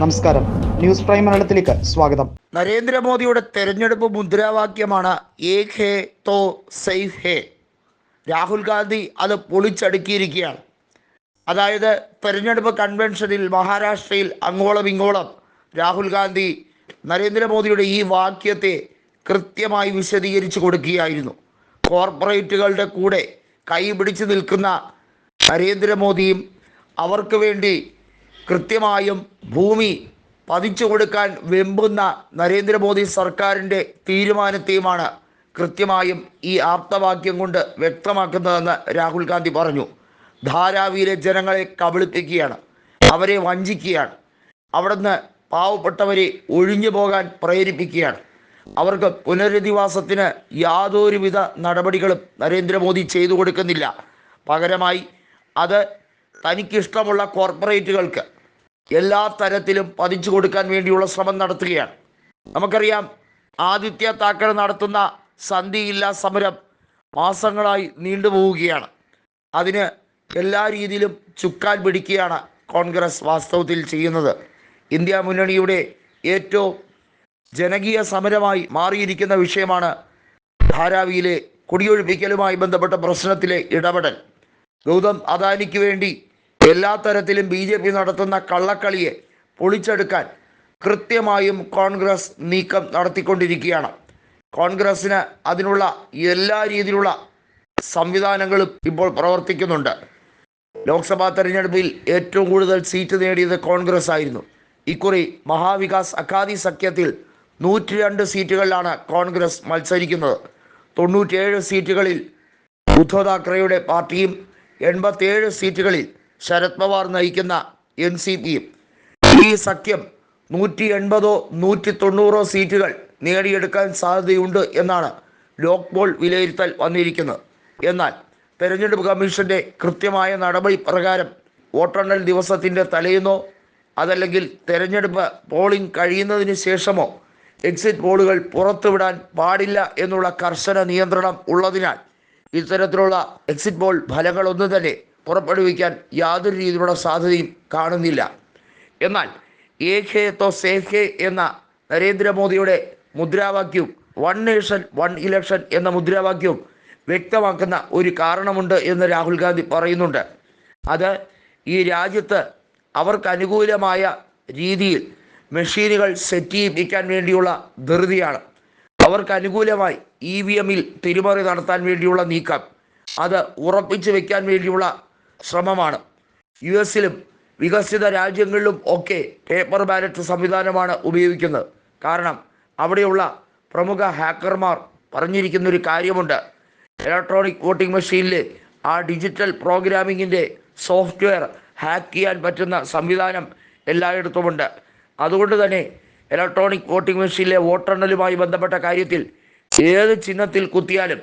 നമസ്കാരം. News prime മലയാളത്തിലേക്ക് സ്വാഗതം. നരേന്ദ്രമോദിയുടെ തെരഞ്ഞെടുപ്പ് മുദ്രാവാക്യമാണ് ഏക് ഹേ തോ സേഫ് ഹേ. രാഹുൽ ഗാന്ധി അത് പൊളിച്ചടുക്കിയിരിക്കുകയാണ്. അതായത് തെരഞ്ഞെടുപ്പ് കൺവെൻഷനിൽ മഹാരാഷ്ട്രയിൽ അങ്ങോളം ഇങ്ങോളം രാഹുൽ ഗാന്ധി നരേന്ദ്രമോദിയുടെ ഈ വാക്യത്തെ കൃത്യമായി വിശദീകരിച്ചു കൊടുക്കുകയായിരുന്നു. കോർപ്പറേറ്റുകളുടെ കൂടെ കൈപിടിച്ച് നിൽക്കുന്ന നരേന്ദ്രമോദിയും അവർക്ക് വേണ്ടി കൃത്യമായും ഭൂമി പതിച്ചു കൊടുക്കാൻ വെമ്പുന്ന നരേന്ദ്രമോദി സർക്കാരിന്റെ തീരുമാനത്തെയുമാണ് കൃത്യമായും ഈ ആപ്തവാക്യം കൊണ്ട് വ്യക്തമാക്കുന്നതെന്ന് രാഹുൽ ഗാന്ധി പറഞ്ഞു. ധാരാവിയിലെ ജനങ്ങളെ കബളിപ്പിക്കുകയാണ്. അവരെ വഞ്ചിക്കുകയാണ്. അവിടുന്ന് പാവപ്പെട്ടവരെ ഒഴിഞ്ഞു പോകാൻ പ്രേരിപ്പിക്കുകയാണ്. അവർക്ക് പുനരധിവാസത്തിന് യാതൊരുവിധ നടപടികളും നരേന്ദ്രമോദി ചെയ്തു കൊടുക്കുന്നില്ല. പകരമായി അത് തനിക്കിഷ്ടമുള്ള കോർപ്പറേറ്റുകൾക്ക് എല്ലാ തരത്തിലും പതിച്ചു കൊടുക്കാൻ വേണ്ടിയുള്ള ശ്രമം നടത്തുകയാണ്. നമുക്കറിയാം ആദിത്യ താക്കറെ നടത്തുന്ന സന്ധിയില്ലാ സമരം മാസങ്ങളായി നീണ്ടുപോവുകയാണ് അതിന് എല്ലാ രീതിയിലും ചുക്കാൻ പിടിക്കുകയാണ് കോൺഗ്രസ് വാസ്തവത്തിൽ ചെയ്യുന്നത്. ഇന്ത്യ മുന്നണിയുടെ ഏറ്റവും ജനകീയ സമരമായി മാറിയിരിക്കുന്ന വിഷയമാണ് ധാരാവിയിലെ കുടിയൊഴിപ്പിക്കലുമായി ബന്ധപ്പെട്ട പ്രശ്നത്തിലെ ഇടപെടൽ. ഗൗതം അദാനിക്ക് വേണ്ടി എല്ലാ തരത്തിലും ബി ജെ പി നടത്തുന്ന കള്ളക്കളിയെ പൊളിച്ചെടുക്കാൻ കൃത്യമായും കോൺഗ്രസ് നീക്കം നടത്തിക്കൊണ്ടിരിക്കുകയാണ്. കോൺഗ്രസ്സിന് അതിനുള്ള എല്ലാ രീതിയിലുള്ള സംവിധാനങ്ങളും ഇപ്പോൾ പ്രവർത്തിക്കുന്നുണ്ട്. ലോക്സഭാ തെരഞ്ഞെടുപ്പിൽ ഏറ്റവും കൂടുതൽ സീറ്റ് നേടിയത് കോൺഗ്രസ് ആയിരുന്നു. ഇക്കുറി മഹാവികാസ് അക്കാദി സഖ്യത്തിൽ നൂറ്റി രണ്ട് സീറ്റുകളിലാണ് കോൺഗ്രസ് മത്സരിക്കുന്നത്. തൊണ്ണൂറ്റിയേഴ് സീറ്റുകളിൽ ഉദ്ധവ് താക്കറെയുടെ പാർട്ടിയും എൺപത്തിയേഴ് സീറ്റുകളിൽ ശരത് പവാർ നയിക്കുന്ന എൻ സി പിയും ഈ സഖ്യം നൂറ്റി എൺപതോ നൂറ്റി തൊണ്ണൂറോ സീറ്റുകൾ നേടിയെടുക്കാൻ സാധ്യതയുണ്ട് എന്നാണ് ലോക്പോൾ വിലയിരുത്തൽ വന്നിരിക്കുന്നത്. എന്നാൽ തെരഞ്ഞെടുപ്പ് കമ്മീഷന്റെ കൃത്യമായ നടപടി പ്രകാരം വോട്ടെണ്ണൽ ദിവസത്തിന്റെ തലേന്നോ അതല്ലെങ്കിൽ തെരഞ്ഞെടുപ്പ് പോളിംഗ് കഴിയുന്നതിന് ശേഷമോ എക്സിറ്റ് പോളുകൾ പുറത്തുവിടാൻ പാടില്ല എന്നുള്ള കർശന നിയന്ത്രണം ഉള്ളതിനാൽ ഇത്തരത്തിലുള്ള എക്സിറ്റ് പോൾ ഫലങ്ങളൊന്നും തന്നെ പുറപ്പെടുവിക്കാൻ യാതൊരു രീതിയിലുള്ള സാധ്യതയും കാണുന്നില്ല. എന്നാൽ ഏഖേ തോ കെ എന്ന നരേന്ദ്രമോദിയുടെ മുദ്രാവാക്യവും വൺ നേഷൻ വൺ ഇലക്ഷൻ എന്ന മുദ്രാവാക്യവും വ്യക്തമാക്കുന്ന ഒരു കാരണമുണ്ട് എന്ന് രാഹുൽ ഗാന്ധി പറയുന്നുണ്ട്. അത് ഈ രാജ്യത്ത് അവർക്ക് അനുകൂലമായ രീതിയിൽ മെഷീനുകൾ സെറ്റ് ചെയ്യിപ്പിക്കാൻ വേണ്ടിയുള്ള ധൃതിയാണ്. അവർക്ക് അനുകൂലമായി ഇ വി എമ്മിൽ തിരിമറി നടത്താൻ വേണ്ടിയുള്ള നീക്കം. അത് ഉറപ്പിച്ചു വെക്കാൻ വേണ്ടിയുള്ള ശ്രമമാണ്. യു എസിലും വികസിത രാജ്യങ്ങളിലും ഒക്കെ പേപ്പർ ബാലറ്റ് സംവിധാനമാണ് ഉപയോഗിക്കുന്നത്. കാരണം അവിടെയുള്ള പ്രമുഖ ഹാക്കർമാർ പറഞ്ഞിരിക്കുന്ന ഒരു കാര്യമുണ്ട്. ഇലക്ട്രോണിക് വോട്ടിംഗ് മെഷീനിൽ ആ ഡിജിറ്റൽ പ്രോഗ്രാമിങ്ങിന്റെ സോഫ്റ്റ്വെയർ ഹാക്ക് ചെയ്യാൻ പറ്റുന്ന സംവിധാനം എല്ലായിടത്തുമുണ്ട്. അതുകൊണ്ട് തന്നെ ഇലക്ട്രോണിക് വോട്ടിംഗ് മെഷീനിലെ വോട്ടെണ്ണലുമായി ബന്ധപ്പെട്ട കാര്യത്തിൽ ഏത് ചിഹ്നത്തിൽ കുത്തിയാലും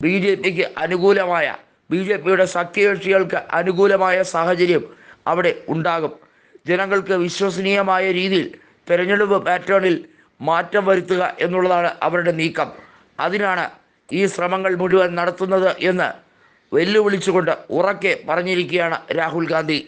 ബി ജെ പിക്ക് അനുകൂലമായ ബി ജെ പിയുടെ സഖ്യകക്ഷികൾക്ക് അനുകൂലമായ സാഹചര്യം അവിടെ ഉണ്ടാകും. ജനങ്ങൾക്ക് വിശ്വസനീയമായ രീതിയിൽ തെരഞ്ഞെടുപ്പ് പാറ്റേണിൽ മാറ്റം വരുത്തുക എന്നുള്ളതാണ് അവരുടെ നീക്കം. അതിനാണ് ഈ ശ്രമങ്ങൾ മുഴുവൻ നടത്തുന്നത് എന്ന് വെല്ലുവിളിച്ചുകൊണ്ട് ഉറക്കെ പറഞ്ഞിരിക്കുകയാണ് രാഹുൽ ഗാന്ധി.